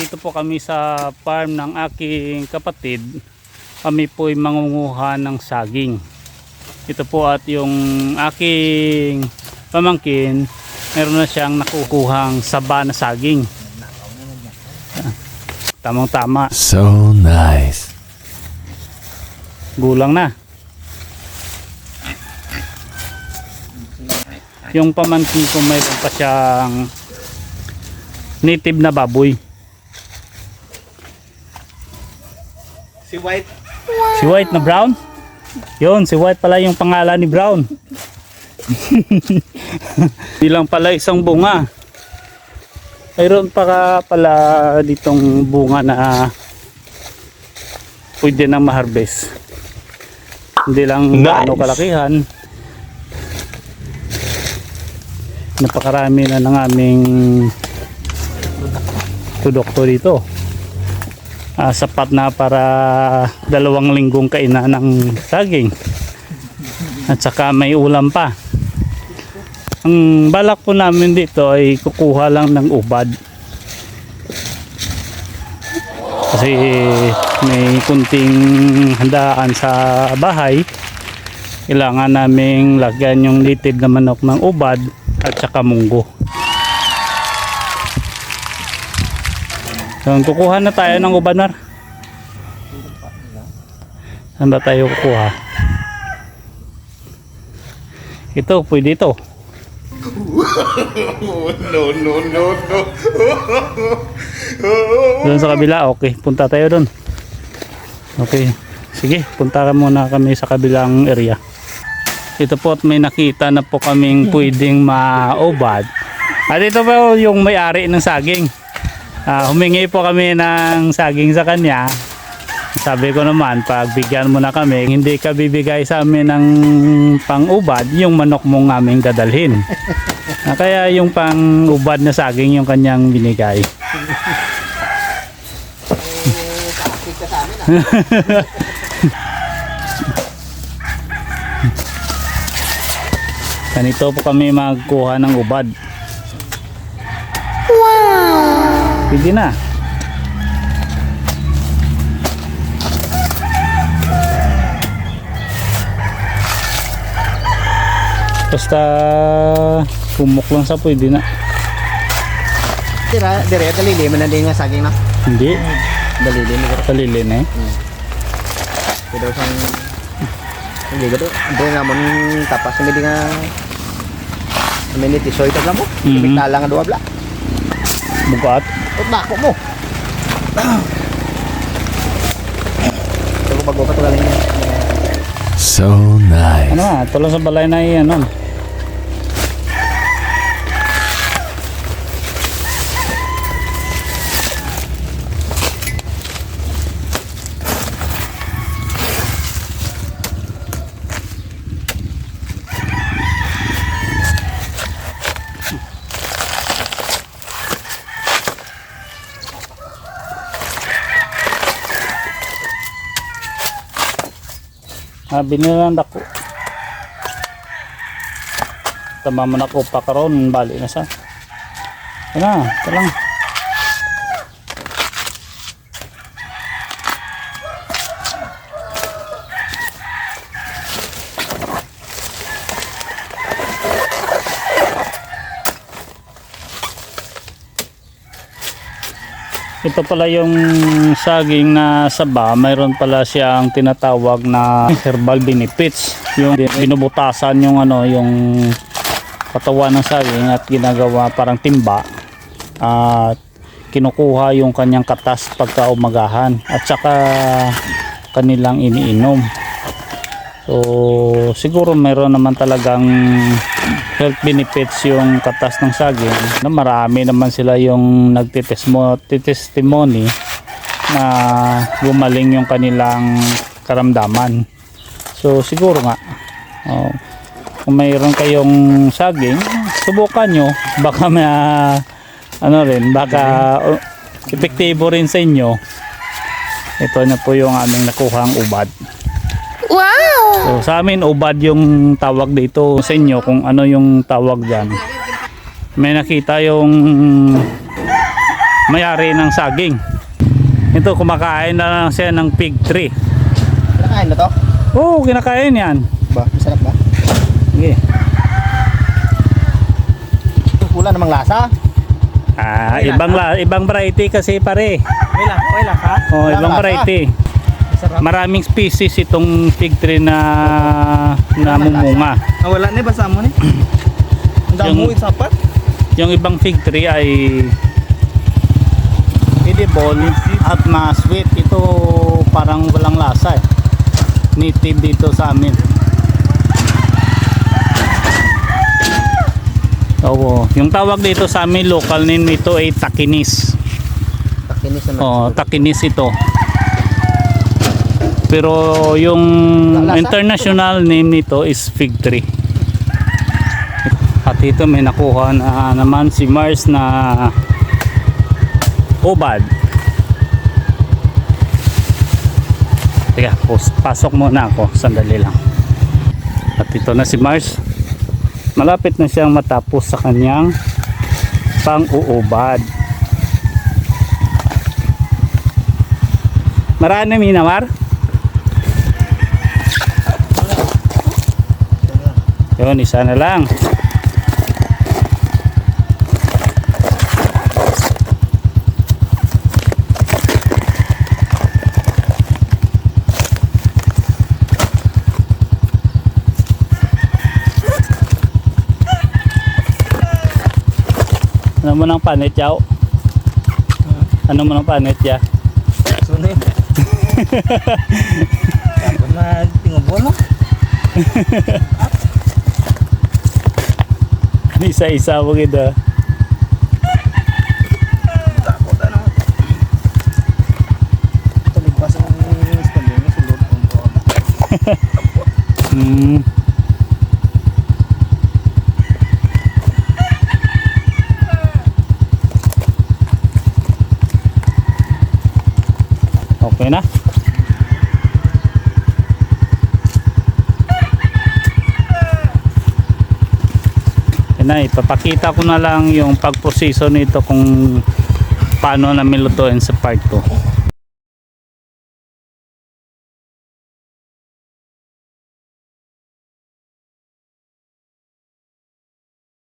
Dito po kami sa farm ng aking kapatid. Kami po ay mangunguha ng saging. Ito po at yung aking pamangkin, meron na siyang nakukuhang saba na saging. Tamang tama, So nice. gulang na. Yung pamangkin ko mayroon pa siyang native na baboy. Si White. Si White na Brown? Yun, si White pala yung pangalan ni Brown. Bilang pala isang bunga. Mayroon pa ka pala ditong bunga na pwede na ma-harvest. Hindi lang Nice. gaano kalakihan. Napakarami na ng aming produkto dito ah, sapat na para dalawang linggong kainan ng saging. At saka may ulam pa. Ang balak po namin dito ay kukuha lang ng ubad. Kasi may kunting handaan sa bahay. Kailangan naming lagyan yung native na manok ng ubad at saka munggo So, kukuha na tayo ng ubad, Mar. Saan ba tayo kukuha? Ito, pwede ito. No, no, no, no. Doon sa kabila, okay. Punta tayo doon. Okay. Sige, punta ka muna kami sa kabilang area. Ito po at may nakita na po kaming pwedeng maubad. At ito po yung may-ari ng saging. Ah, humingi po kami ng saging sa kanya. Sabi ko naman, pag bigyan mo na kami, hindi ka bibigay sa amin ng pang-ubad, yung manok mong aming dadalhin. Ah, kaya yung pang-ubad na saging yung kanyang binigay. Ganito po kami magkuha ng ubad. Pwede na. Basta kumok lang sa pwede na. Dira, dire, dalili na din nga saging na. Hindi. Dalili mo. Kalilin eh. Pero sang hindi ko. Hindi nga mo tapas na di nga minute so ito lang mo. Mhm. Ibig na lang nga duwa bla. Bukat. Ot na ako mo. So nice. Ano lang sa balay na yan. Ano? Ah, binilan ako. Tama mo na ko pa karon, bali na sa. Yan na, ito lang. Ito pala yung saging na saba, mayroon pala siyang tinatawag na herbal benefits. Yung binubutasan yung ano, yung katawan ng saging at ginagawa parang timba. At kinukuha yung kanyang katas pagka umagahan at saka kanilang iniinom. So siguro mayroon naman talagang health benefits yung katas ng saging na marami naman sila yung nagtitestimony na gumaling yung kanilang karamdaman. So siguro nga oh, kung mayroon kayong saging, subukan nyo. Baka may ano rin, baka oh, epektibo rin sa inyo. Ito na po yung aming nakuhang ubad. So, sa amin, ubad yung tawag dito sa inyo kung ano yung tawag dyan. May nakita yung may-ari ng saging. Ito, kumakain na lang siya ng pig tree. Kinakain na to? Oo, kinakain yan. Ba, masarap ba? Sige. Wala namang lasa. Ah, ibang la, ibang variety kasi pare. May lasa, may lasa. Oh, ibang lasa. variety. Maraming species itong fig tree na namumunga. Ah, wala ni basa mo ni. Ang damo Yung- isapat. Yung ibang fig tree ay edible at ma-sweet. Ito parang walang lasa eh. Native dito sa amin. Oo, yung tawag dito sa amin local name nito ay takinis. Takinis naman. Oh, takinis ito. Pero yung Lasa? international name nito is fig tree. At ito may nakuha na naman si Mars na ubad. Teka, pasok muna ako. Sandali lang. At ito na si Mars. Malapit na siyang matapos sa kanyang pang-uubad. Marami minamar? Yun, isa na lang. Ano mo ng panit, yaw? Ano mo ng panit, ya? Sunod. Ako na tingubo no. Isa-isa mo gida. Ako ta na. Taligpas ang spending sa loob ng to. Hmm. Okay na. Na, ipapakita ko na lang yung pagproseso nito kung paano namin lutuin sa part 2.